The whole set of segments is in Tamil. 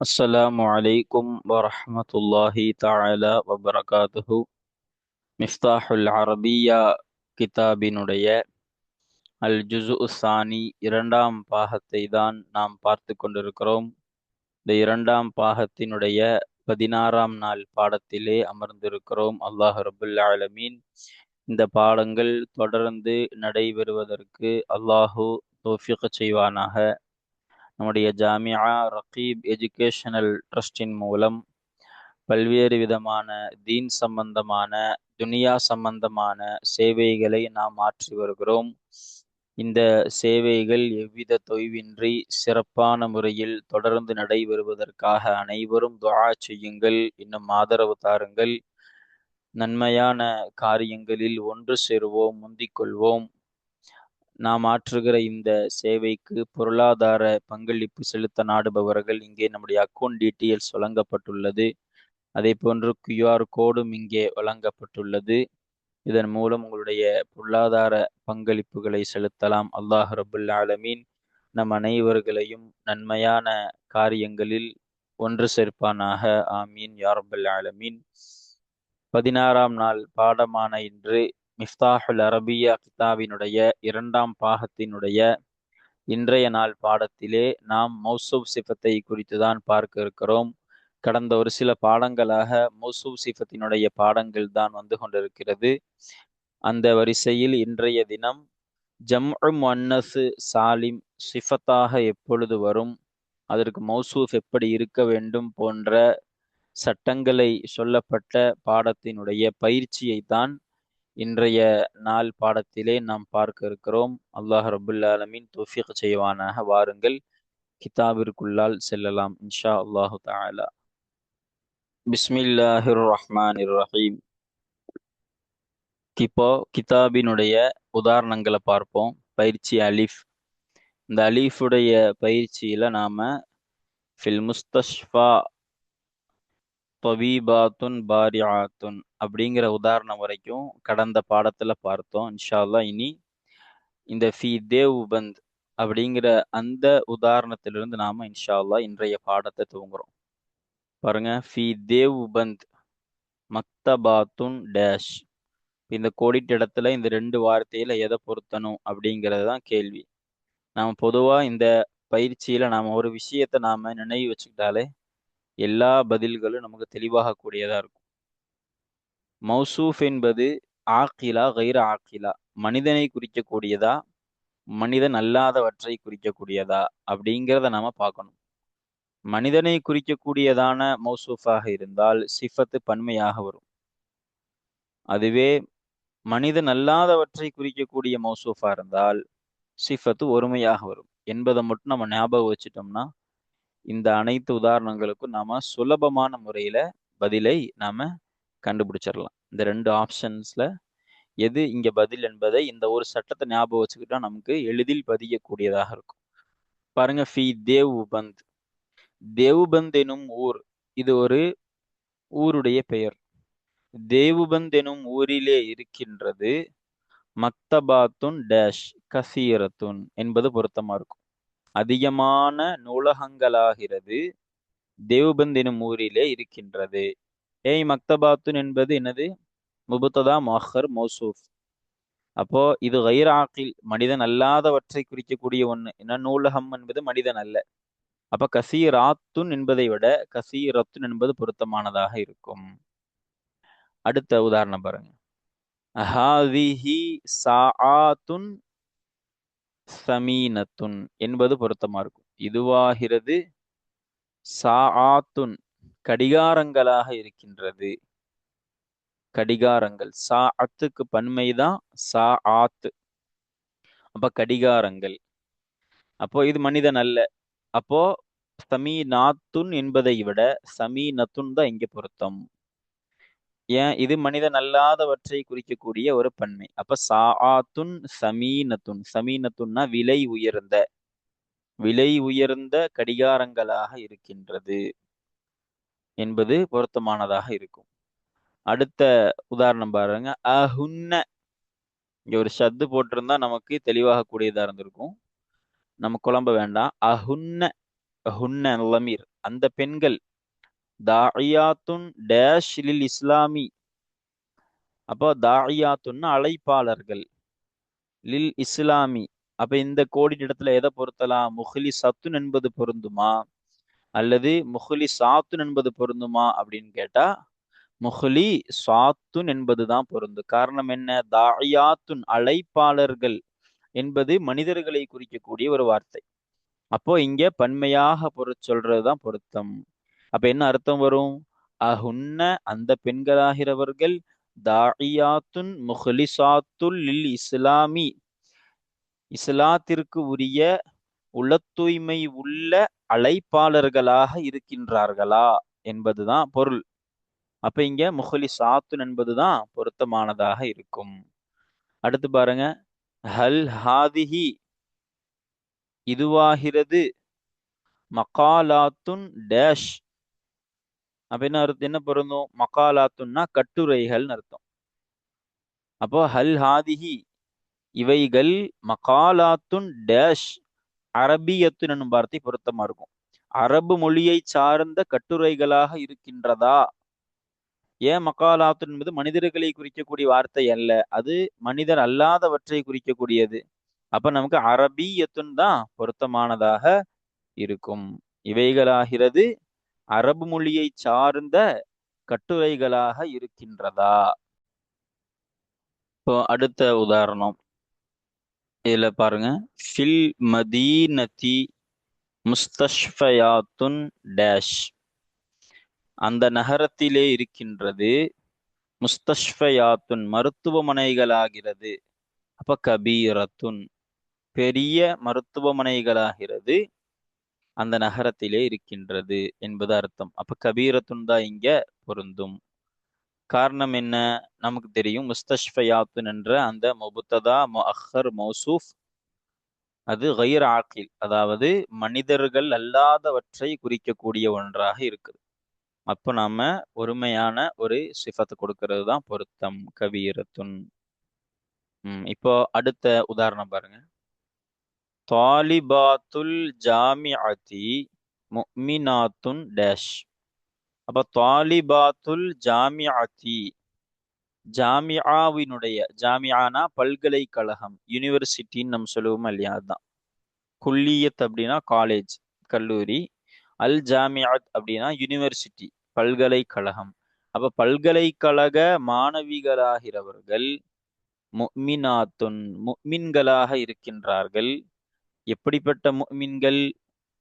السلام عليكم ورحمة الله تعالى وبركاته மிஃப்தாஹுல் அரபியா கிதாபினுடைய அல் ஜுசு சானி இரண்டாம் பாகத்தை தான் நாம் பார்த்து கொண்டிருக்கிறோம் இந்த இரண்டாம் பாகத்தினுடைய பதினாறாம் நாள் பாடத்திலே அமர்ந்திருக்கிறோம் அல்லாஹ் ரபுல் ஆலமீன் இந்த பாடங்கள் தொடர்ந்து நடைபெறுவதற்கு அல்லாஹு தோஃபிக் செய்வானாக நம்முடைய ஜாமியா ரகீப் எஜுகேஷனல் ட்ரஸ்டின் மூலம் பல்வேறு விதமான தீன் சம்பந்தமான துனியா சம்பந்தமான சேவைகளை நாம் ஆற்றி வருகிறோம். இந்த சேவைகள் எவ்வித தொய்வின்றி சிறப்பான முறையில் தொடர்ந்து நடைபெறுவதற்காக அனைவரும் துவா செய்யுங்கள். இன்னும் ஆதரவு தாருங்கள். நன்மையான காரியங்களில் ஒன்று சேருவோம் முந்திக் கொள்வோம். நாம் ஆற்றுகிற இந்த சேவைக்கு பொருளாதார பங்களிப்பு செலுத்த நாடுபவர்கள் இங்கே நம்முடைய அக்கௌண்ட் டீட்டெயில்ஸ் வழங்கப்பட்டுள்ளது. அதே போன்று கியூஆர் கோடும் இங்கே வழங்கப்பட்டுள்ளது. இதன் மூலம் உங்களுடைய பொருளாதார பங்களிப்புகளை செலுத்தலாம். அல்லாஹ் ரபுல் ஆலமீன் நம் அனைவர்களையும் நன்மையான காரியங்களில் ஒன்று சேர்ப்பானாக. ஆமீன். யாரபுல் ஆலமீன். பதினாறாம் நாள் பாடமான இன்று மிஃப்தாஹுல் அரபியா கிதாபினுடைய இரண்டாம் பாகத்தினுடைய இன்றைய நாள் பாடத்திலே நாம் மௌசூப் சிஃபத்தை குறித்து தான் பார்க்க இருக்கிறோம். கடந்த ஒரு சில பாடங்களாக மௌசூப் சிஃபத்தினுடைய பாடங்கள் தான் வந்து கொண்டிருக்கிறது. அந்த வரிசையில் இன்றைய தினம் ஜம் அன்னசு சாலிம் சிஃபத்தாக எப்பொழுது வரும் அதற்கு மௌசூஃப் எப்படி இருக்க வேண்டும் போன்ற சட்டங்களை சொல்லப்பட்ட பாடத்தினுடைய பயிற்சியை தான் இன்றைய நாள் பாடத்திலே நாம் பார்க்க இருக்கிறோம். அல்லாஹ் ரபுல் அலமின் தோஃபிக் செய்வானாக. வாருங்கள் கிதாபிற்குள்ளால் செல்லலாம் இன்ஷா அல்லாஹு தாலா பிஸ்மில்லாஹிர் ரஹ்மான் ரஹீம். இப்போ கிதாபினுடைய உதாரணங்களை பார்ப்போம். பயிற்சி அலிஃப். இந்த அலீஃபுடைய பயிற்சியில நாம ஃபில் முஸ்தஷ்ஃபா தொபீபாத்துன் பாரியாத்துன் அப்படிங்கிற உதாரணம் வரைக்கும் கடந்த பாடத்தில் பார்த்தோம். இன்ஷால்லா இனி இந்த ஃபி தேவ்பந்த் அப்படிங்கிற அந்த உதாரணத்திலிருந்து நாம இன்ஷால்லா இன்றைய பாடத்தை துவங்குறோம். பாருங்க ஃபி தேவ்பந்த் மக்தபாத்துன் டேஷ். இந்த கோடிட்ட இடத்துல இந்த ரெண்டு வார்த்தையில எதை பொருத்தணும் அப்படிங்கிறது தான் கேள்வி. நாம் பொதுவாக இந்த பயிற்சியில நாம் ஒரு விஷயத்த நாம நினைவு வச்சுக்கிட்டாலே எல்லா பதில்களும் நமக்கு தெளிவாக கூடியதாக இருக்கும். மௌசூஃப் என்பது ஆக்கிலா கைர ஆக்கிலா. மனிதனை குறிக்கக்கூடியதா? மனிதன் அல்லாதவற்றை குறிக்கக்கூடியதா? அப்படிங்கிறத நாம பார்க்கணும். மனிதனை குறிக்கக்கூடியதான மௌசூஃபாக இருந்தால் சிஃபத்து பன்மையாக வரும். அதுவே மனிதன் அல்லாதவற்றை குறிக்கக்கூடிய மௌசூஃபா இருந்தால் சிஃபத்து ஒருமையாக வரும். என்பதை மட்டும் நம்ம ஞாபகம் வச்சுட்டோம்னா இந்த அனைத்து உதாரணங்களுக்கும் நாம் சுலபமான முறையில் பதிலை நாம் கண்டுபிடிச்சிடலாம். இந்த ரெண்டு ஆப்ஷன்ஸில் எது இங்கே பதில் என்பதை இந்த ஒரு சட்டத்தை ஞாபகம் வச்சுக்கிட்டா நமக்கு எளிதில் பதியக்கூடியதாக இருக்கும். பாருங்க ஃபி தேவ்பந்த். தேவ்பந்த் எனும் ஊர் இது ஒரு ஊருடைய பெயர். தேவ்பந்த் எனும் ஊரிலே இருக்கின்றது மக்தபாத்துன் டேஷ் கசீரத்துன் என்பது பொருத்தமா இருக்கும். அதிகமான நூலகங்களாகிறது. தேவ்பந்த் எனும் ஊரிலே இருக்கின்றது. ஏய் மக்தபாத்துன் என்பது என்னது? முபுத்ததா மொஹர் மௌசூஃப். அப்போ இது ஆக்கில் மனிதன் அல்லாதவற்றை குறிக்கக்கூடிய ஒண்ணு. என்ன நூலகம் என்பது மனிதன் அல்ல. அப்ப கசீராத்துன் என்பதை விட கசீரத்துன் என்பது பொருத்தமானதாக இருக்கும். அடுத்த உதாரணம் பாருங்க. ஹாதிஹி சாஆத்துன் சமீனத்துன் என்பது பொருத்தமா இருக்கும். இதுவாகிறது சாஆத்துன் கடிகாரங்களாக இருக்கின்றது. கடிகாரங்கள் சா அத்துக்கு பன்மைதான் சா ஆத்து அப்ப கடிகாரங்கள். அப்போ இது மனிதன் அல்ல. அப்போ சமீநாத்துன் என்பதை விட சமீனத்துன் தான் இங்க பொருத்தம். ஏன்? இது மனிதன் அல்லாதவற்றை குறிக்கக்கூடிய ஒரு பன்மை. அப்ப சாஆத்துன் சமீனத்துன். சமீனத்துன்னா விலை உயர்ந்த விலை உயர்ந்த கடிகாரங்களாக இருக்கின்றது என்பது பொருத்தமானதாக இருக்கும். அடுத்த உதாரணம் பாருங்க. அஹுன்ன. இங்க ஒரு ஷத்து போட்டிருந்தா நமக்கு தெளிவாக கூடியதா இருந்திருக்கும். நம்ம குழம்ப வேண்டாம். அஹுன்ன. அஹுன்ன லமீர் அந்த பெண்கள் தாயாத்துன் டேஷ் லில் இஸ்லாமி. அப்போ தாயாத்துன்னு அழைப்பாளர்கள் லில் இஸ்லாமி. அப்ப இந்த கோடி இடத்துல எதை பொருத்தலாம்? முஹ்லி சத்துன் என்பது பொருந்துமா? அல்லது முஹ்லி சாத்துன் என்பது பொருந்துமா அப்படின்னு கேட்டா முஹ்லி சாத்துன் என்பதுதான் பொருந்து. காரணம் என்ன? தாயாத்துன் அழைப்பாளர்கள் என்பது மனிதர்களை குறிக்கக்கூடிய ஒரு வார்த்தை. அப்போ இங்க பன்மையாக பொரு சொல்றதுதான் பொருத்தம். அப்ப என்ன அர்த்தம் வரும்? அஹுன்ன அந்த பெண்களாகிறவர்கள் தாயாத்துன் முஹ்லிசாத்துல் இஸ்லாமி. இஸ்லாத்திற்கு உரிய உள தூய்மை உள்ள அழைப்பாளர்களாக இருக்கின்றார்களா என்பதுதான் பொருள். அப்ப இங்க முஹலி சாத்துன் என்பதுதான் பொருத்தமானதாக இருக்கும். அடுத்து பாருங்க. ஹல் ஹாதிஹி இதுவாகிறது. மகாலாத்துன் டேஷ். அப்படின்னு அர்த்தம்? என்ன பொருந்தும்? மகாலாத்துன்னா கட்டுரைகள்னு அர்த்தம். அப்போ ஹல் ஹாதிஹி இவைகள் மகாலாத்துன் டேஷ் அரபியத்துன் என்னும் வார்த்தை பொருத்தமா இருக்கும். அரபு மொழியை சார்ந்த கட்டுரைகளாக இருக்கின்றதா? ஏன் மக்காலாத்துன் என்பது மனிதர்களை குறிக்கக்கூடிய வார்த்தை அல்ல. அது மனிதர் அல்லாதவற்றை குறிக்கக்கூடியது. அப்ப நமக்கு அரபியத்துன் தான் பொருத்தமானதாக இருக்கும். இவைகளாகிறது அரபு மொழியை சார்ந்த கட்டுரைகளாக இருக்கின்றதா? இப்போ அடுத்த உதாரணம். இதுல பாருங்க. ஃபில் மதீனதி முஸ்தஷ்ஃபயாத்துன் டேஷ். அந்த நகரத்திலே இருக்கின்றது முஸ்தஷ்ஃபயாத்துன் மருத்துவமனைகளாகிறது. அப்ப கபீரத்துன். பெரிய மருத்துவமனைகளாகிறது. அந்த நகரத்திலே இருக்கின்றது என்பது அர்த்தம். அப்ப கபீரத்துன் தான் இங்க பொருந்தும். காரணம் என்ன? நமக்கு தெரியும். முஸ்தஷ்ஃபயாத்துன் என்ற அந்த முபுத்ததா அஹர் மௌசூஃப் அது கயிர் ஆக்கில் அதாவது மனிதர்கள் அல்லாதவற்றை குறிக்கக்கூடிய ஒன்றாக இருக்குது. அப்போ நாம ஒருமையான ஒரு சிஃபத்தை கொடுக்கறது தான் பொருத்தம் கபீரத்துன். இப்போ அடுத்த உதாரணம் பாருங்க. தாலிபாத்துல் ஜாமிஅதி முக்மினாத்துன் டேஷ். அப்போ தாலிபாத்துல் ஜாமிஅதி ஜாமியாவினுடைய ஜாமியானா பல்கலைக்கழகம் யூனிவர்சிட்டின்னு நம்ம சொல்லுவோம் இல்லையா? அதுதான். குல்லியத் அப்படின்னா காலேஜ் கல்லூரி. அல் ஜாமியாத் அப்படின்னா யூனிவர்சிட்டி பல்கலைக்கழகம். அப்ப பல்கலைக்கழக மாணவிகளாகிறவர்கள் முக்மினாத்துன் முக்மின்களாக இருக்கின்றார்கள். எப்படிப்பட்ட மீன்கள்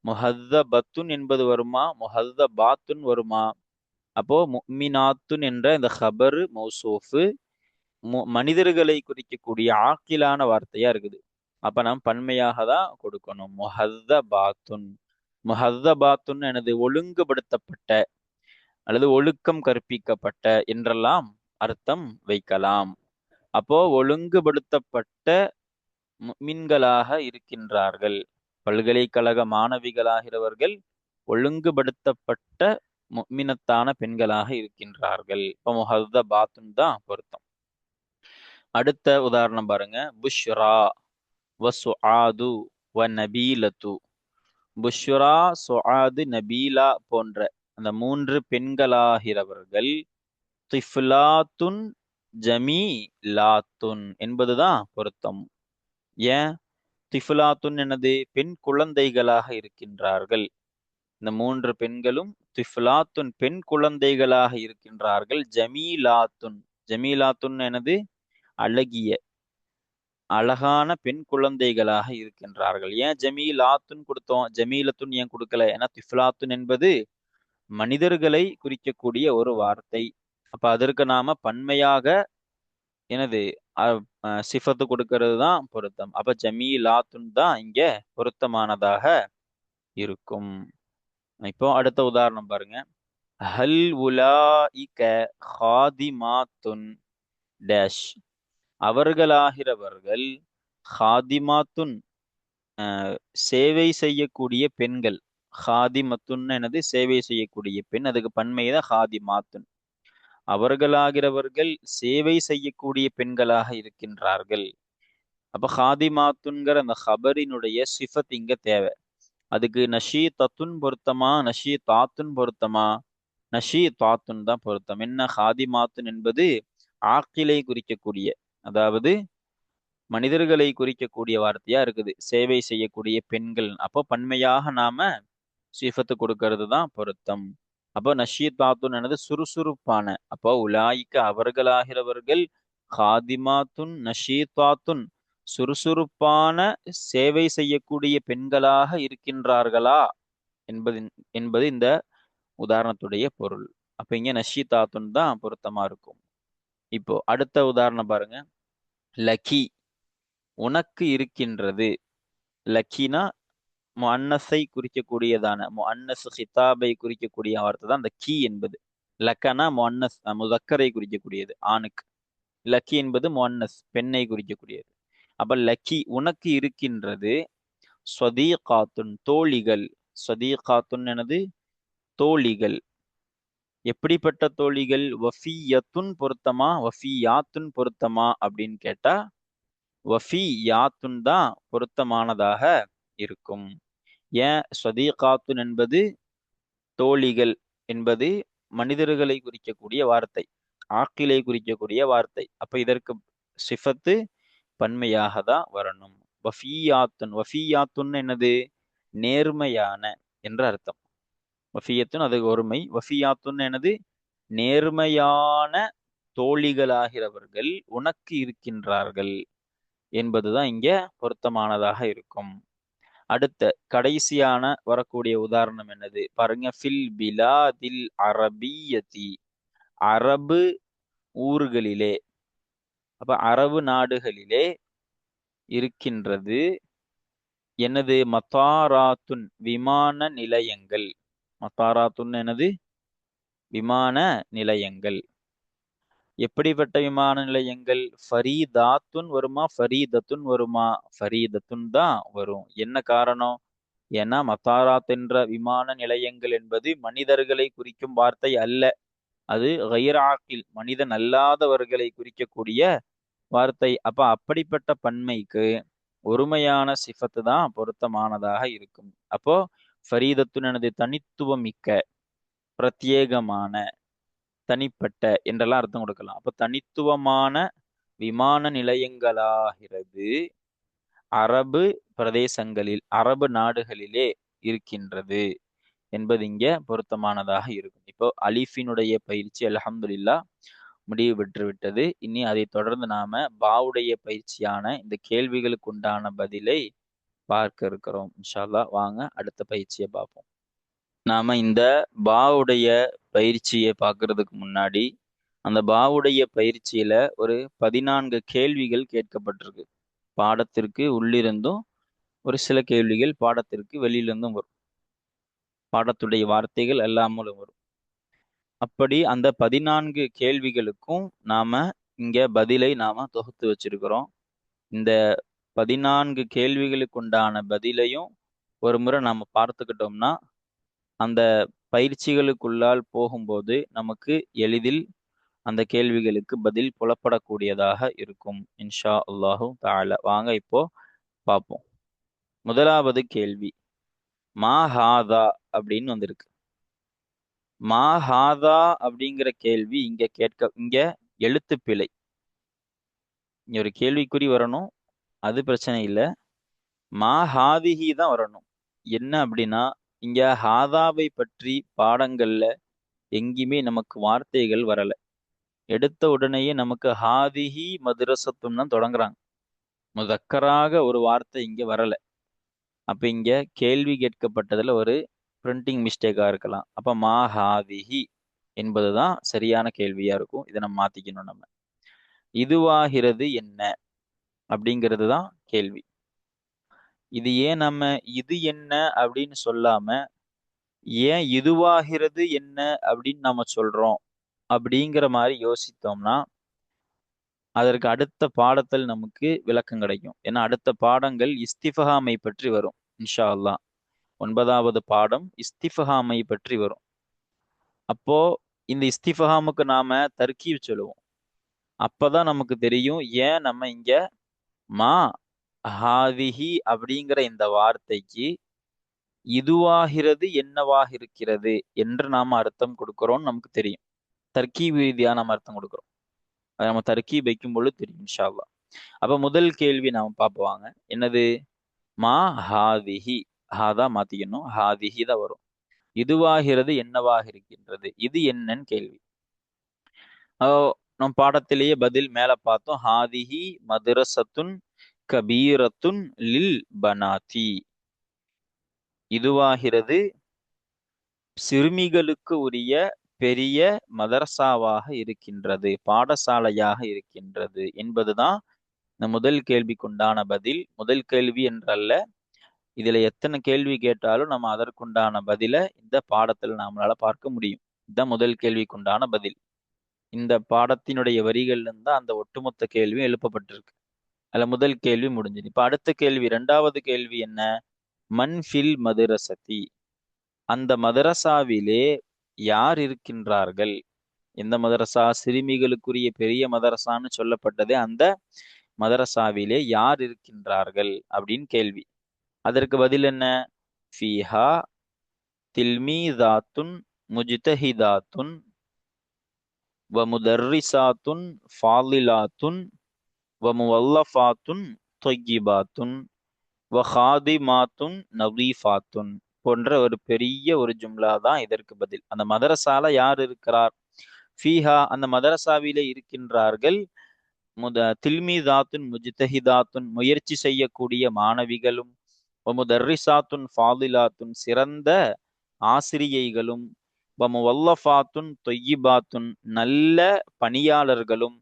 முஹத்த பத்துன் என்பது வருமா? முஹத்த பாத்துன் வருமா? அப்போ முக்மினாத்துன் என்ற இந்த ஹபரு மௌசூஃபு மனிதர்களை குறிக்கக்கூடிய ஆக்கிலான வார்த்தையா இருக்குது. அப்ப நாம் பன்மையாக தான் கொடுக்கணும். முஹத்த பாத்துன் முஹத்த பாத்துன் எனது ஒழுங்குபடுத்தப்பட்ட அல்லது ஒழுக்கம் கற்பிக்கப்பட்ட என்றெல்லாம் அர்த்தம் வைக்கலாம். அப்போ ஒழுங்குபடுத்தப்பட்ட மின்களாக இருக்கின்றார்கள். பல்கலைக்கழக மாணவிகளாகிறவர்கள் ஒழுங்குபடுத்தப்பட்ட முக்மினத்தான பெண்களாக இருக்கின்றார்கள். இப்போ முஹத்த பாத்துன் தான் பொருத்தம். அடுத்த உதாரணம் பாருங்க. புஷ்ரா வ சுஆது வ நபீலத்து புஷ்ரா சுஆது நபீலா போன்ற அந்த மூன்று பெண்களாகிறவர்கள் திஃப்லாத்துன் ஜமீ லாத்துன் என்பதுதான் பொருத்தம். ஏன் திஃப்லாத்துன் எனது பெண் குழந்தைகளாக இருக்கின்றார்கள்? இந்த மூன்று பெண்களும் திஃப்லாத்துன் பெண் குழந்தைகளாக இருக்கின்றார்கள். ஜமீலாத்துன் ஜமீலாத்துன் எனது அழகிய அழகான பெண் குழந்தைகளாக இருக்கின்றார்கள். ஏன் ஜமீலாத்துன் கொடுத்தோம்? ஜமீலத்துன் ஏன் கொடுக்கல? ஏன்னா திஃப்லாத்துன் என்பது மனிதர்களை குறிக்கக்கூடிய ஒரு வார்த்தை. அப்ப அதற்கு நாம பன்மையாக எனது சிஃபத்து கொடுக்கறது தான் பொருத்தம். அப்ப ஜமீலாத்துன் தான் இங்க பொருத்தமானதாக இருக்கும். இப்போ அடுத்த உதாரணம் பாருங்க. ஹல் உலாஇக ஹாதிமாத்துன் டேஷ். அவர்களாகிறவர்கள் ஹாதிமாத்துன் சேவை செய்யக்கூடிய பெண்கள். ஹாதிமத்துன்னு எனது சேவை செய்யக்கூடிய பெண். அதுக்கு பன்மைதான் ஹாதிமாத்துன். அவர்களாகிறவர்கள் சேவை செய்யக்கூடிய பெண்களாக இருக்கின்றார்கள். அப்ப ஹாதிமாத்துன்கிற அந்த ஹபரினுடைய சிஃபத் இங்க தேவை. அதுக்கு நஷீ தத்துன் பொருத்தமா நஷீ தாத்துன் பொருத்தமா? நஷீ தாத்துன் தான் பொருத்தம். என்ன ஹாதிமாத்துன் என்பது ஆக்கிலை குறிக்கக்கூடிய அதாவது மனிதர்களை குறிக்கக்கூடிய வார்த்தையா இருக்குது. சேவை செய்யக்கூடிய பெண்கள். அப்போ பன்மையாக நாம சிஃபத்து கொடுக்கறது தான் பொருத்தம். அப்போ நஷீத் தாத்துன் எனது சுறுசுறுப்பான. அப்போ உலாய்க்க அவர்களாகிறவர்கள் ஹாதிமாத்துன் நஷீத்தாத்துன் சுறுசுறுப்பான சேவை செய்யக்கூடிய பெண்களாக இருக்கின்றார்களா? என்பது என்பது இந்த உதாரணத்துடைய பொருள். அப்ப இங்க நஷீத்தாத்துன் தான் பொருத்தமா இருக்கும். இப்போ அடுத்த உதாரணம் பாருங்க. லக்கி. உனக்கு இருக்கின்றது. லக்கினா முன்னஸை குறிக்கக்கூடியதான முன்னஸ் ஹிதாபை குறிக்கக்கூடிய வார்த்தை தான் அந்த கீ என்பது. லக்கனா முன்னஸ் முதக்கரை குறிக்கக்கூடியது ஆணுக்கு. லக்கி என்பது முன்னஸ் பெண்ணை குறிக்கக்கூடியது. அப்ப லக்கி உனக்கு இருக்கின்றது ஸ்வதீகாத்துன் தோழிகள். ஸ்வதீகாத்துன் எனது தோழிகள். எப்படிப்பட்ட தோழிகள்? வஃபியத்துன் பொருத்தமா? வஃபியாத்துன் பொருத்தமா? அப்படின்னு கேட்டா வஃபி யாத்துன் தான் பொருத்தமானதாக இருக்கும். ஏன் ஸ்வதீகாத்துன் என்பது தோழிகள் என்பது மனிதர்களை குறிக்கக்கூடிய வார்த்தை ஆக்கிலை குறிக்கக்கூடிய வார்த்தை. அப்ப இதற்கு சிஃபத்து பன்மையாக தான் வரணும். வஃபியாத்துன் வஃபியாத்துன் என்னது? நேர்மையான என்ற அர்த்தம். வஃபியத்துன் அது ஒருமை. வஃபியாத்துன் எனது நேர்மையான தோழிகளாகிறவர்கள் உனக்கு இருக்கின்றார்கள் என்பதுதான் இங்க பொருத்தமானதாக இருக்கும். அடுத்த கடைசியான வரக்கூடிய உதாரணம் என்னது? பாருங்க. ஃபில் பிலாதில் அரபியதி. அரபு ஊர்களிலே அப்ப அரபு நாடுகளிலே இருக்கின்றது எனது மத்தாராத்துன் விமான நிலையங்கள். மத்தாராத்துன் எனது விமான நிலையங்கள். எப்படிப்பட்ட விமான நிலையங்கள்? ஃபரீதாத்துன் வருமா? ஃபரீதத்துன் வருமா? ஃபரீதத்துன் தான் வரும். என்ன காரணம்? ஏன்னா மத்தாராத் என்ற விமான நிலையங்கள் என்பது மனிதர்களை குறிக்கும் வார்த்தை அல்ல. அது ஹைராக்கில் மனிதன் அல்லாதவர்களை குறிக்கக்கூடிய வார்த்தை. அப்ப அப்படிப்பட்ட பன்மைக்கு ஒருமையான சிஃபத்து தான் பொருத்தமானதாக இருக்கும். அப்போ ஃபரீதத்துன் எனது தனித்துவம் மிக்க பிரத்யேகமான தனிப்பட்ட என்றெல்லாம் அர்த்தம் கொடுக்கலாம். அப்ப தனித்துவமான விமான நிலையங்களாகிறது அரபு பிரதேசங்களில் அரபு நாடுகளிலே இருக்கின்றது என்பது இங்க பொருத்தமானதாக இருக்கும். இப்போ அலிஃபினுடைய பயிற்சி அலஹம்துல்லா முடிவு பெற்றுவிட்டது இனி அதை தொடர்ந்து நாம பாவுடைய பயிற்சியான இந்த கேள்விகளுக்கு உண்டான பதிலை பார்க்க இருக்கிறோம். இன்ஷால்லா வாங்க அடுத்த பயிற்சியை பார்ப்போம். நாம இந்த பாவுடைய பயிற்சியை பார்க்கறதுக்கு முன்னாடி அந்த பாவுடைய பயிற்சியில ஒரு பதினான்கு கேள்விகள் கேட்கப்பட்டிருக்கு. பாடத்திற்கு உள்ளிருந்தும் ஒரு சில கேள்விகள் பாடத்திற்கு வெளியிலிருந்தும் வரும். பாடத்துடைய வார்த்தைகள் எல்லாமலும் வரும். அப்படி அந்த பதினான்கு கேள்விகளுக்கும் நாம இங்க பதிலை நாம தொகுத்து வச்சிருக்கிறோம். இந்த பதினான்கு கேள்விகளுக்கு உண்டான பதிலையும் ஒரு முறை நாம பார்த்துக்கிட்டோம்னா அந்த பயிற்சிகளுக்குள்ளால் போகும்போது நமக்கு எளிதில் அந்த கேள்விகளுக்கு பதில் புலப்படக்கூடியதாக இருக்கும். இன்ஷா அல்லாஹூ தால வாங்க இப்போ பார்ப்போம் முதலாவது கேள்வி. மா ஹாதா அப்படின்னு வந்திருக்கு. மா ஹாதா அப்படிங்கிற கேள்வி இங்க கேட்க இங்க எழுத்து பிழை. இங்க ஒரு கேள்விக்குறி வரணும். அது பிரச்சனை இல்லை. மா ஹாதிஹி தான் வரணும். என்ன அப்படின்னா இங்க ஹாதாவை பற்றி பாடங்கள்ல எங்கேயுமே நமக்கு வார்த்தைகள் வரல. எடுத்த உடனேயே நமக்கு ஹாதிஹி மதுரசத்தும் தான் தொடங்குறாங்க. முதக்கராக ஒரு வார்த்தை இங்க வரல. அப்ப இங்க கேள்வி கேட்கப்பட்டதுல ஒரு பிரிண்டிங் மிஸ்டேக்கா இருக்கலாம். அப்ப மா ஹாதிஹி என்பதுதான் சரியான கேள்வியா இருக்கும். இதை நம்ம மாத்திக்கணும் நம்ம. இதுவாகிறது என்ன? அப்படிங்கிறது தான் கேள்வி. இது ஏன் நம்ம இது என்ன அப்படின்னு சொல்லாம ஏன் இதுவாகிறது என்ன அப்படின்னு நம்ம சொல்றோம் அப்படிங்கிற மாதிரி யோசித்தோம்னா அதற்கு அடுத்த பாடத்தில் நமக்கு விளக்கம் கிடைக்கும். ஏன்னா அடுத்த பாடங்கள் இஸ்திஃபஹாமை பற்றி வரும் இன்ஷா அல்லா ஒன்பதாவது பாடம் இஸ்திஃபஹாமை பற்றி வரும். அப்போ இந்த இஸ்திஃபஹாமுக்கு நாம தர்க்கீவ் சொல்லுவோம். அப்பதான் நமக்கு தெரியும் ஏன் நம்ம இங்க மா ஹாதிஹி அப்படிங்கிற இந்த வார்த்தைக்கு இதுவாகிறது என்னவாக இருக்கிறது என்று நாம அர்த்தம் கொடுக்கிறோம் நமக்கு தெரியும். தர்க்கீப் ரீதியா நாம் அர்த்தம் கொடுக்கிறோம். அதை நம்ம தர்க்கீப் வைக்கும் பொழுது தெரியும் இன்ஷால்லா அப்ப முதல் கேள்வி நாம பார்ப்போம் என்னது? மா ஹாதிஹி. ஹாதா மாத்திக்கணும். ஹாதிஹி தான் வரும். இதுவாகிறது என்னவாக இருக்கின்றது இது என்னன்னு கேள்வி. நம் பாடத்திலேயே பதில் மேல பார்த்தோம். ஹாதிஹி மதுரசத்துன் கபீரத்துன் லில் பனாதி. இதுவாகிறது சிறுமிகளுக்கு உரிய பெரிய மதரசாவாக இருக்கின்றது பாடசாலையாக இருக்கின்றது என்பதுதான் இந்த முதல் கேள்விக்குண்டான பதில். முதல் கேள்வி என்றல்ல இதுல எத்தனை கேள்வி கேட்டாலும் நம்ம அதற்குண்டான பதில இந்த பாடத்தில் நம்மளால பார்க்க முடியும். இதுதான் முதல் கேள்விக்குண்டான பதில். இந்த பாடத்தினுடைய வரிகள்ல அந்த ஒட்டுமொத்த கேள்வியும் எழுப்பப்பட்டிருக்கு. அல்ல முதல் கேள்வி முடிஞ்சது. இப்ப அடுத்த கேள்வி ரெண்டாவது கேள்வி என்ன? மன்ஃபில் மதுரசதி அந்த மதரசாவிலே யார் இருக்கின்றார்கள்? எந்த மதரசா? சிறுமிகளுக்குரிய பெரிய மதரசான்னு சொல்லப்பட்டதே அந்த மதரசாவிலே யார் இருக்கின்றார்கள்? அப்படின்னு கேள்வி. அதற்கு பதில் என்ன? ஃபீஹா தில்மீதாத்துன் முஜிதஹிதாத்துன் வமுதர்ரிசாத்துன் ஃபாலிலாத்துன் வ முவல்லஃபாத்துன் தொய்யிபாத்துன் வ ஹாதிமாத்துன் நவீஃபாத்துன் போன்ற ஒரு பெரிய ஒரு ஜும்லா தான் இதற்கு பதில். அந்த மதரசால யார் இருக்கிறார்? ஃபீஹா அந்த மதரசாவிலே இருக்கின்றார்கள். முத தில்மிதாத்துன் முஜிதஹிதாத்துன் முயற்சி செய்யக்கூடிய மாணவிகளும் வமுதர்ரிசாத்துன் ஃபாதிலாத்துன் சிறந்த ஆசிரியைகளும் வமுவல்லஃபாத்துன் தொய்யிபாத்துன் நல்ல பணியாளர்களும்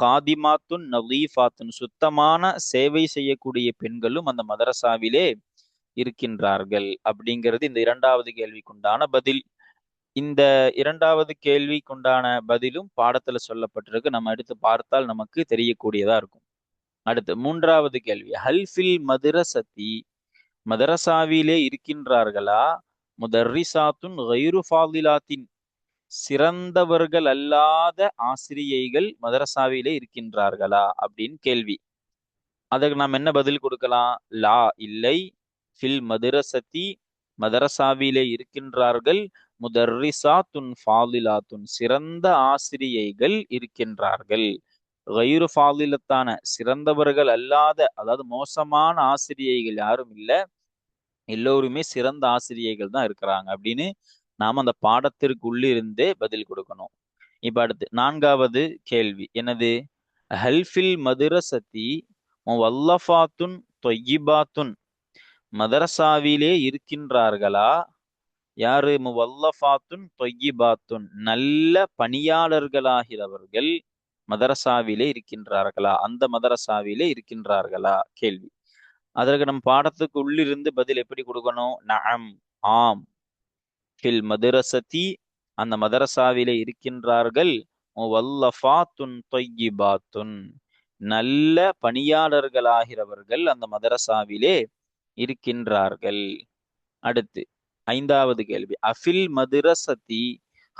ஹாதிமாத்துன் நவீஃபாத்துன் சுத்தமான சேவை செய்யக்கூடிய பெண்களும் அந்த மதரசாவிலே இருக்கின்றார்கள் அப்படிங்கிறது இந்த இரண்டாவது கேள்விக்குண்டான பதில். இந்த இரண்டாவது கேள்விக்குண்டான பதிலும் பாடத்துல சொல்லப்பட்டிருக்கு. நம்ம அடுத்து பார்த்தால் நமக்கு தெரியக்கூடியதா இருக்கும். அடுத்து மூன்றாவது கேள்வி. ஹல்ஃபில் மதுரசதி மதரசாவிலே இருக்கின்றார்களா? முதர்ரிசாத்துன் கைரு ஃபாதிலாத்தின் சிறந்தவர்கள் அல்லாத ஆசிரியைகள் மதரசாவிலே இருக்கின்றார்களா அப்படின்னு கேள்வி. அதுக்கு நாம் என்ன பதில் கொடுக்கலாம்? லா இல்லை. ஃபில் மதுரசதி மதரசாவிலே இருக்கின்றார்கள். முதர்ரிசாத்துன் ஃபாதிலாத்துன் சிறந்த ஆசிரியைகள் இருக்கின்றார்கள். கயிறு ஃபாலிலத்தான சிறந்தவர்கள் அல்லாத அதாவது மோசமான ஆசிரியைகள் யாரும் இல்லை. எல்லோருமே சிறந்த ஆசிரியைகள் தான் இருக்கிறாங்க அப்படின்னு நாம அந்த பாடத்திற்குள்ளிருந்தே பதில் கொடுக்கணும். இப்ப அடுத்து நான்காவது கேள்வி. என்னது? ஹல்ஃபில் மதுரசதி வல்லஃபாத்துன் தொய்யிபாத்துன். மதரசாவிலே இருக்கின்றார்களா? யாரு? முவல்லஃபாத்துன் தொய்யிபாத்துன். நல்ல பணியாளர்களாகிறவர்கள் மதரசாவிலே இருக்கின்றார்களா? அந்த மதரசாவிலே இருக்கின்றார்களா? கேள்வி. அதற்கு நம் பாடத்துக்கு உள்ளிருந்து பதில் எப்படி கொடுக்கணும்? நம் ஆம். ஃபில் மதரசதி அந்த மதரசாவிலே இருக்கின்றார்கள். வல்லஃபாத்துன் தொய்யிபாத்துன். நல்ல பணியாளர்களாகிறவர்கள் அந்த மதரசாவிலே இருக்கின்றார்கள். அடுத்து ஐந்தாவது கேள்வி. அஃபில் மதுரசதி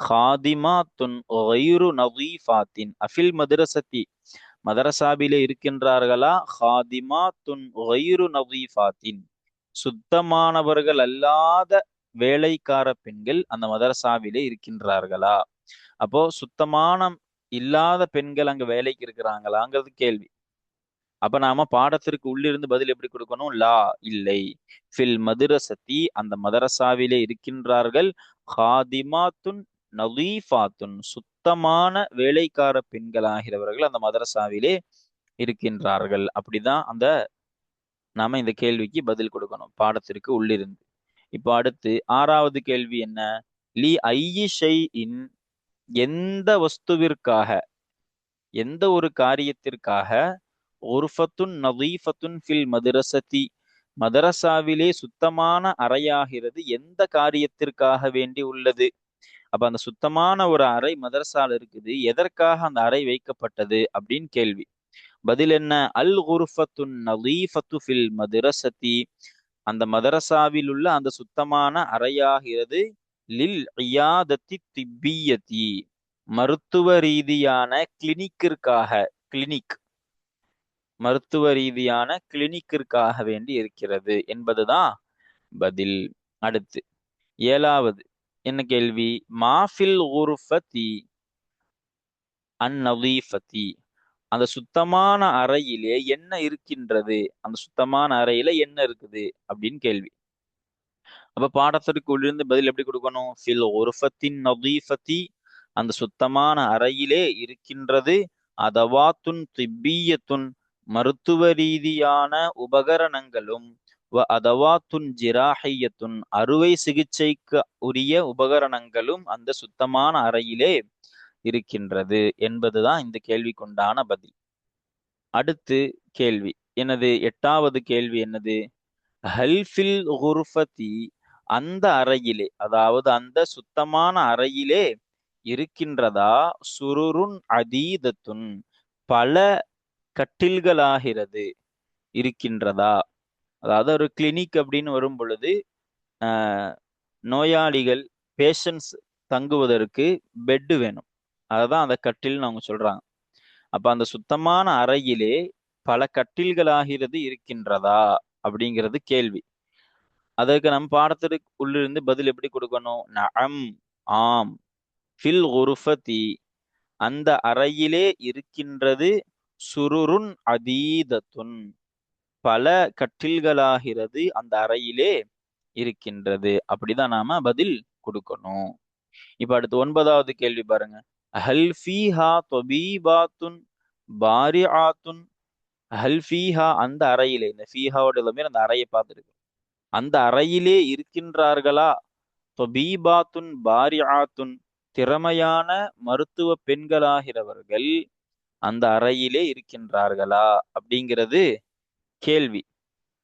ஹாதிமாத்துன் ஒயிரு நவீஃபாத்தின் அஃபில் மதுரசதி மதரசாபிலே இருக்கின்றார்களா? ஹாதிமாத்துன் ஒயிரு நவீஃபாத்தின் சுத்தமானவர்கள் அல்லாத வேலைக்கார பெண்கள் அந்த மதரசாவிலே இருக்கின்றார்களா? அப்போ சுத்தமான இல்லாத பெண்கள் அங்க வேலைக்கு இருக்கிறாங்களாங்கிறது கேள்வி. அப்ப நாம பாடத்திற்கு உள்ளிருந்து பதில் எப்படி கொடுக்கணும்? லா இல்லை. ஃபில் மதுரசத்தி அந்த மதரசாவிலே இருக்கின்றார்கள். ஹாதிமாத்துன் நலீஃபாத்துன் சுத்தமான வேலைக்கார பெண்களாகிறவர்கள் அந்த மதரசாவிலே இருக்கின்றார்கள். அப்படிதான் அந்த நாம இந்த கேள்விக்கு பதில் கொடுக்கணும் பாடத்திற்கு உள்ளிருந்து. இப்போ அடுத்து ஆறாவது கேள்வி என்ன? லி ஐயி இன் எந்த வஸ்துவிற்காக எந்த ஒரு காரியத்திற்காக ஒருஃபத்துன் நவீஃபத்துன் ஃபில் மதுரசதி மதரசாவிலே சுத்தமான அறையாகிறது எந்த காரியத்திற்காக வேண்டி உள்ளது? அப்ப அந்த சுத்தமான ஒரு அறை மதரசால இருக்குது எதற்காக அந்த அறை வைக்கப்பட்டது அப்படின்னு கேள்வி. பதில் என்ன? அல் குருஃபத்துன் நவீஃபத்து ஃபில் மதுரசதி அந்த மதரசாவில் உள்ள அந்த சுத்தமான அறையாகிறது லில் ஐயாதத்தி திப்பியத்தி மருத்துவ ரீதியான கிளினிக்கிற்காக கிளினிக் மருத்துவ ரீதியான கிளினிக்கிற்காக வேண்டி இருக்கிறது. என்பதுதான் பதில். அடுத்து ஏழாவது என்ன கேள்வி? மாஃபில் உருஃபதி அந்நதீஃபதி அந்த சுத்தமான அறையிலே என்ன இருக்கின்றது? அந்த சுத்தமான அறையில என்ன இருக்குது? அப்படின்னு கேள்வி. அப்ப பாடத்திற்கு உள்ளிருந்து பதில் எப்படி கொடுக்கணும்? ஃபில் ஒருஃபத்தின் நதீஃபத்தி அந்த சுத்தமான அறையிலே இருக்கின்றது. அதவாத்துன் திப்பியத்துன் மருத்துவ ரீதியான உபகரணங்களும் வ அதவாத்துன் ஜிராஹியத்துன் அறுவை சிகிச்சைக்கு உரிய உபகரணங்களும் அந்த சுத்தமான அறையிலே இருக்கின்றது என்பதுதான் இந்த கேள்விக்குண்டான பதில். அடுத்து கேள்வி. எனது எட்டாவது கேள்வி என்னது? ஹல்ஃபில் குர்ஃபதி அந்த அறையிலே அதாவது அந்த சுத்தமான அறையிலே இருக்கின்றதா? சுருருன் அதீதத்துன். பல கட்டில்களாகிறது இருக்கின்றதா? அதாவது ஒரு கிளினிக் அப்படின்னு வரும் பொழுது நோயாளிகள் பேஷண்ட்ஸ் தங்குவதற்கு பெட்டு வேணும். அததான் அந்த கட்டில்னு அவங்க சொல்றாங்க. அப்ப அந்த சுத்தமான அறையிலே பல கட்டில்களாகிறது இருக்கின்றதா அப்படிங்கிறது கேள்வி. அதற்கு நம் பாடத்திற்கு உள்ளிருந்து பதில் எப்படி கொடுக்கணும்? நம் ஆம். ஃபில் உருஃபதி அந்த அறையிலே இருக்கின்றது சுருருன் அதீதத்துன். பல கட்டில்களாகிறது அந்த அறையிலே இருக்கின்றது. அப்படிதான் நாம பதில் கொடுக்கணும். இப்ப அடுத்து ஒன்பதாவது கேள்வி பாருங்க. ஹல் ஃபீஹா தொபீபாத்துன் பாரிஆத்துன் ஹல் ஃபீஹா அந்த அறையிலே இந்த ஃபீஹாவோட எல்லாமே அந்த அறையை பார்த்துருக்கு அந்த அறையிலே இருக்கின்றார்களா? தொபீபாத்துன் பாரிஆத்துன் திறமையான மருத்துவ பெண்களாகிறவர்கள் அந்த அறையிலே இருக்கின்றார்களா? அப்படிங்கிறது கேள்வி.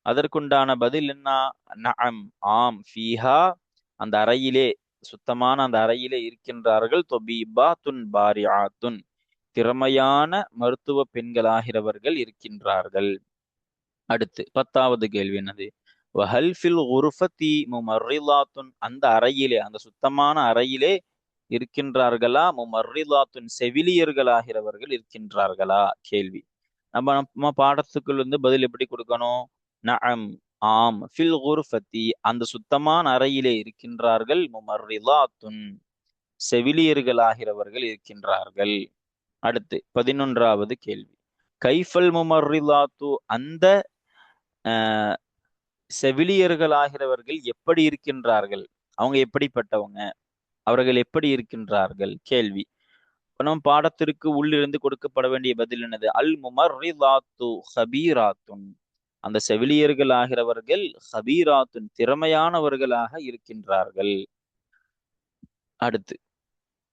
அதற்குண்டான பதில் என்ன? நம் ஆம் ஃபீஹா அந்த அறையிலே சுத்தமான அந்த அறையிலே இருக்கின்றார்கள். தொபீபா துன் பாரியாத்துன். திறமையான மருத்துவ பெண்களாகிறவர்கள் இருக்கின்றார்கள். அடுத்து பத்தாவது கேள்வி என்னது? வஹல்ஃபில் உருஃபத்தி முமர்ரிலாத்துன் அந்த அறையிலே அந்த சுத்தமான அறையிலே இருக்கின்றார்களா? முமர்ரிலாத்துன் செவிலியர்களாகிறவர்கள் இருக்கின்றார்களா? கேள்வி. நம்ம நம்ம பாடத்துக்குள் வந்து பதில் எப்படி கொடுக்கணும்? நம் ஆம் ஃபில் குர்ஃபத்தி அந்த சுத்தமான அறையிலே இருக்கின்றார்கள் முமர்ரிலாத்துன் செவிலியர்களாகிறவர்கள் இருக்கின்றார்கள். அடுத்து பதினொன்றாவது கேள்வி. கைஃபல் முமர்ரிலாத்து அந்த செவிலியர்களாகிறவர்கள் எப்படி இருக்கின்றார்கள்? அவங்க எப்படிப்பட்டவங்க? அவர்கள் எப்படி இருக்கின்றார்கள்? கேள்வி. நம் பாடத்திற்கு உள்ளிருந்து கொடுக்கப்பட வேண்டிய பதில் என்னது? அல் முமர்ரிலாத்து ஹபீராத்துன். அந்த செவிலியர்கள் ஆகிறவர்கள் ஹபீராத்துன் திறமையானவர்களாக இருக்கின்றார்கள். அடுத்து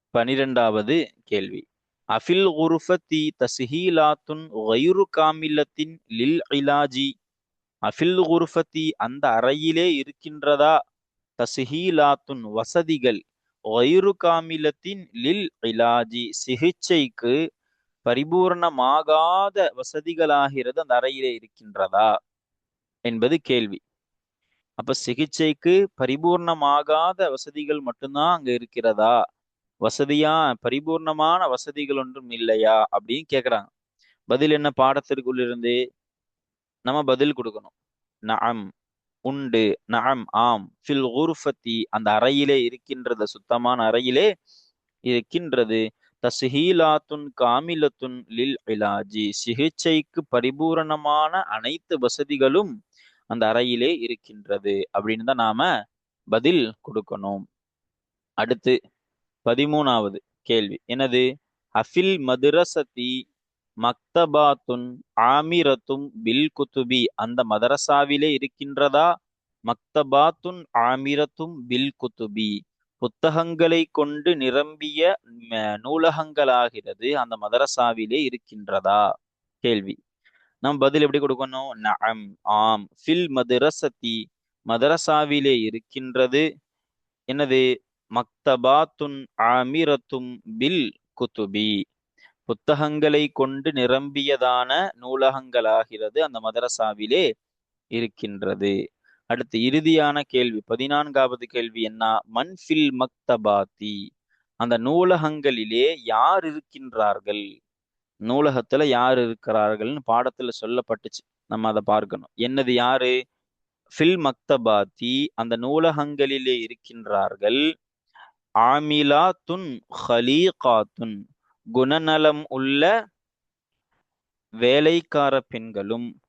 பனிரெண்டாவது கேள்வி. அஃபில் குருஃபத்தி தசிஹீலாத்துன் வயிறு காமிலத்தின் லில் இலாஜி. அஃபில் குருஃபத்தி அந்த அறையிலே இருக்கின்றதா? தசிஹீலாத்துன் வசதிகள் வயிறு காமிலத்தின் லில் இலாஜி. சிகிச்சைக்கு பரிபூர்ணமாகாத வசதிகளாகிறது அந்த அறையிலே இருக்கின்றதா என்பது கேள்வி. அப்ப சிகிச்சைக்கு பரிபூர்ணமாகாத வசதிகள் மட்டும்தான் அங்க இருக்கிறதா? வசதியா பரிபூர்ணமான வசதிகள் ஒன்றும் இல்லையா? அப்படின்னு கேக்குறாங்க. பதில் என்ன? பாடத்திற்குள் இருந்து நம்ம பதில் கொடுக்கணும். நம் உண்டு. நம் ஆம். ஃபில் ஊர்ஃபத்தி அந்த அறையிலே இருக்கின்றது சுத்தமான அறையிலே இருக்கின்றது. தஸ்ஹீலாத்துன் காமிலத்துன் லில் இலாஜி. சிகிச்சைக்கு பரிபூரணமான அனைத்து வசதிகளும் அந்த அறையிலே இருக்கின்றது. அப்படின்னு தான் நாம பதில் கொடுக்கணும். அடுத்து பதிமூணாவது கேள்வி. எனது அஃபில் மதுரசதி மக்தபாத்துன் ஆமிரத்தும் பில் குத்துபி அந்த மதரசாவிலே இருக்கின்றதா? மக்தபாத்துன் ஆமிரத்தும் பில் குத்துபி புத்தகங்களை கொண்டு நிரம்பிய நூலகங்களாகிறது அந்த மதரசாவிலே இருக்கின்றதா? கேள்வி. நம் பதில் எப்படி கொடுக்கணும்? நம் ஆம். ஃபில் மதுரசதி மதரசாவிலே இருக்கின்றது. என்னது? மக்தபாத்துன் ஆமிரத்தும் பில் குத்துபி புத்தகங்களை கொண்டு நிரம்பியதான நூலகங்களாகிறது அந்த மதரசாவிலே இருக்கின்றது. அடுத்து இறுதியான கேள்வி பதினான்காவது கேள்வி என்ன? மன்ஃபில் மக்தபாத்தி. அந்த நூலகங்களிலே யார் இருக்கின்றார்கள்? நூலகத்துல யார் இருக்கிறார்கள்னு பாடத்துல சொல்லப்பட்டுச்சு. நம்ம அதை பார்க்கணும். என்னது யாரு? ஃபில் மக்தபாத்தி. அந்த நூலகங்களிலே இருக்கின்றார்கள். ஆமிலாத்துன் துன் குணநலம் உள்ள வேலைக்கார பெண்களும்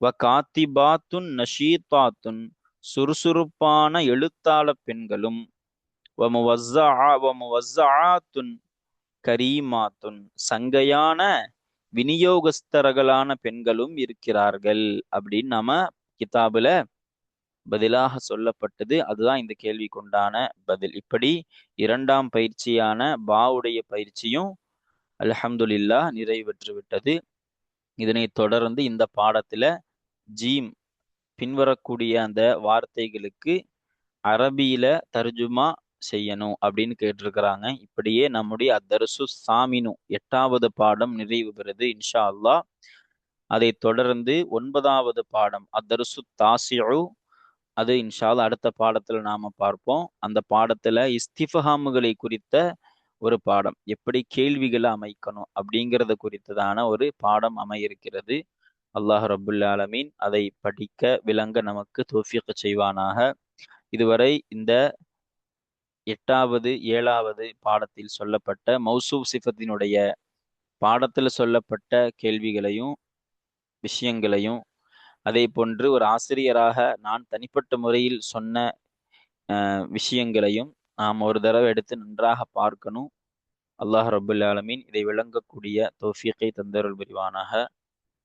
வ காத்திபாத்துன் நஷீத்தாத்துன் சுறுசுறுப்பான எழுத்தாள பெண்களும் வ கரீமாத்துன் சங்கையான விநியோகஸ்தர்களான பெண்களும் இருக்கிறார்கள் அப்படின்னு நாம கிதாபுல பதிலாக சொல்லப்பட்டது. அதுதான் இந்த கேள்விக்குண்டான பதில். இப்படி இரண்டாம் பயிற்சியான பாவுடைய பயிற்சியும் அலஹம்துல்லா நிறைவேற்று விட்டது. இதனை தொடர்ந்து இந்த பாடத்துல ஜீம் பின்வரக்கூடிய அந்த வார்த்தைகளுக்கு அரபியில தர்ஜுமா செய்யணும் அப்படின்னு கேட்டிருக்கிறாங்க. இப்படியே நம்முடைய அத்தரசு சாமினு எட்டாவது பாடம் நிறைவு பெறுது இன்ஷா அல்லா அதை தொடர்ந்து ஒன்பதாவது பாடம் அத்தரசு தாசியு. அது இன்ஷால் அடுத்த பாடத்துல நாம பார்ப்போம். அந்த பாடத்துல இஸ்திஃபஹாமுகளை குறித்த ஒரு பாடம் எப்படி கேள்விகளை அமைக்கணும் அப்படிங்கிறத குறித்ததான ஒரு பாடம் அமையிருக்கிறது. அல்லாஹ் ரபுல் ஆலமீன் அதை படிக்க விளங்க நமக்கு தோஃபிக்க செய்வானாக. இதுவரை இந்த எட்டாவது ஏழாவது பாடத்தில் சொல்லப்பட்ட மௌசூப் சிஃபத்தினுடைய பாடத்தில் சொல்லப்பட்ட கேள்விகளையும் விஷயங்களையும் அதே போன்று ஒரு ஆசிரியராக நான் தனிப்பட்ட முறையில் சொன்ன விஷயங்களையும் நாம் ஒரு தடவை எடுத்து நன்றாக பார்க்கணும். அல்லாஹ் ரபுல் ஆலமீன் இதை விளங்கக்கூடிய தோஃபியக்கை தந்தருள் புரிவானாக.